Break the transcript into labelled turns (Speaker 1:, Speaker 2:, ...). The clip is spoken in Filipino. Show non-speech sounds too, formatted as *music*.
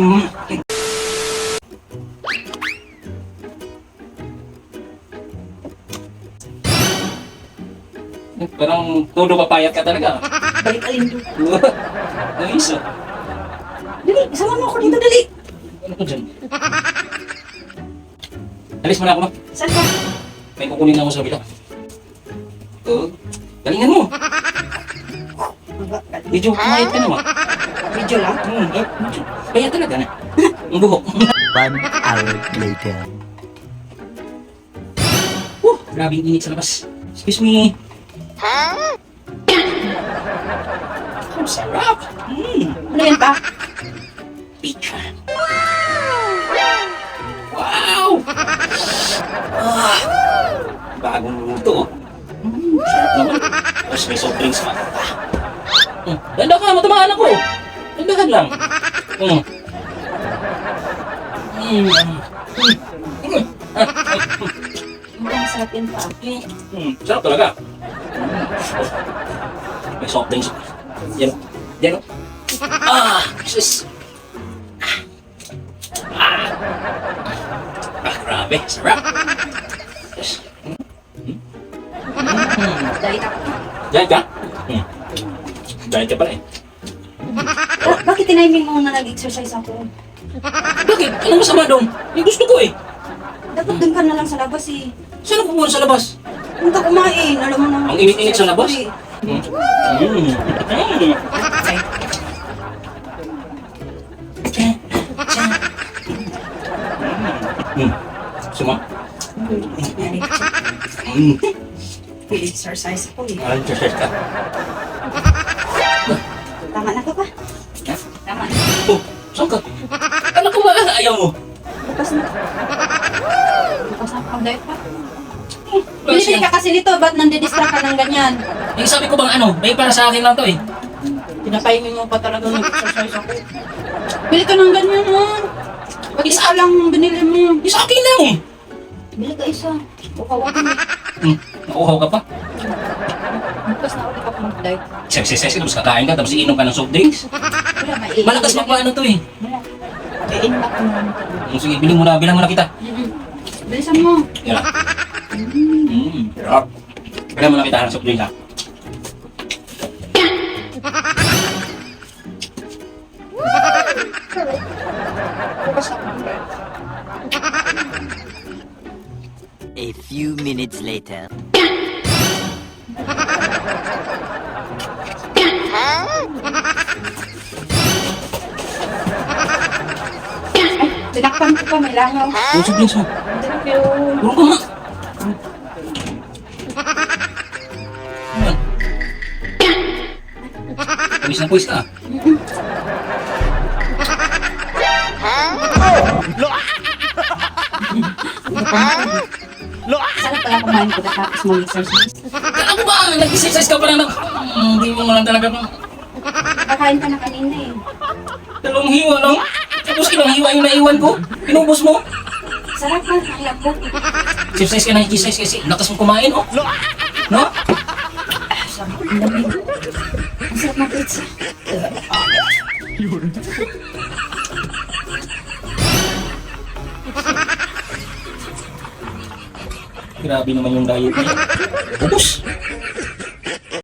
Speaker 1: Mm. Parang todo papayat ka talaga.
Speaker 2: Balik alin *laughs* doon.
Speaker 1: Ang isa.
Speaker 2: Dali, sama mo ako dito, dali.
Speaker 1: Ano ko dyan? Alis mo na ako, ma.
Speaker 2: Saan ka?
Speaker 1: May kukunin na ako sa bila. Oo. Galingan mo. Medyo kumayat ka naman.
Speaker 2: Video lang.
Speaker 1: Hmm, eh, medyo kaya talaga na. *laughs* Ang buhok.
Speaker 3: One hour later.
Speaker 1: Whew, grabe yung init sa labas. Excuse me. Ang sarap. Hmm,
Speaker 2: Ano yan pa?
Speaker 1: pizza. Wow! Ah, bagong luto. Hmm, sarap naman. Tapos may soft drinks pa. Hmm, Ganda ka, matamaan ako. Gandahan lang. Hmm. Hmm. Hmm. Hmm.
Speaker 2: Ang sarap yan pa.
Speaker 1: Hmm, sarap talaga. Hmm. May soft drinks. Yan. Yan. Ah, sis. Ah. Ah, grabe. Sarap. Yes. Hmm. Hmm.
Speaker 2: Dahil ako.
Speaker 1: Diyan ka? Hmm. Diyan ka pala eh.
Speaker 2: Oh, bakit tiniming mo na nag-exercise ako?
Speaker 1: Bakit? Anong masama doon? Yung gusto ko eh.
Speaker 2: Dapat doon ka na lang sa labas eh.
Speaker 1: Saan ako pumunta sa labas?
Speaker 2: Punta kumain, alam mo na.
Speaker 1: Ang init-init sa labas?
Speaker 2: Eh.
Speaker 1: Hmm. Suma? Hmm.
Speaker 2: Exercise ako eh.
Speaker 1: Alam.
Speaker 2: Tama na ka pa.
Speaker 1: Saan ka? Ano ko ba ayaw mo?
Speaker 2: Bukas na. Bukas na pag-diet pa.
Speaker 1: Kasi,
Speaker 2: Bili ka kasi nito, ba't nandidistract ka ng ganyan?
Speaker 1: yung sabi ko bang ano, may para sa akin lang to eh.
Speaker 2: Pinapahingin mo pa talaga nag-exercise ako. Bili ka ng ganyan mo. Ba't isa lang binili mo?
Speaker 1: Yung sa akin lang eh.
Speaker 2: Bili ka isa. Bukawakan mo.
Speaker 1: Hmm. Nakuhaw ka pa?
Speaker 2: Bukas na ulit ako mag-diet.
Speaker 1: Exercise ka, tapos kakain ka, tapos iinom ka ng soft drinks.
Speaker 2: Wala, maiinom.
Speaker 1: Malakas pa ano to eh.
Speaker 2: Wala. Iinom ako naman ito.
Speaker 1: Hmm, Sige, bilang mo na, bilang mo na kita.
Speaker 2: Mm-mm. Bilisan mo.
Speaker 1: Yan. Hmm. Sarap. Bilang mo na kita ng soft drinks ha.
Speaker 3: A few minutes later.
Speaker 2: Tinakpan ko pa, may langaw.
Speaker 1: Yung soft drinks mo.
Speaker 2: Thank you.
Speaker 1: Puro ka nga. Pawis na pawis ka.
Speaker 2: Sarap pala kumain ko tapos mag-exercise.
Speaker 1: Ako ba? Nag-exercise ka pa lang ng... Hmm, Hindi mo lang talaga kung...
Speaker 2: Kakain ka na kanina eh.
Speaker 1: Dalawang hiwa lang. Tapos ilang hiwa yung naiwan ko. Pinubos mo.
Speaker 2: Sarap na, ang lambot.
Speaker 1: Exercise ka na exercise kasi lakas mo kumain, oh. No?
Speaker 2: Sarap ang lamig. Ang sarap ng pizza.
Speaker 1: Grabe naman yung diet niya. Ubus.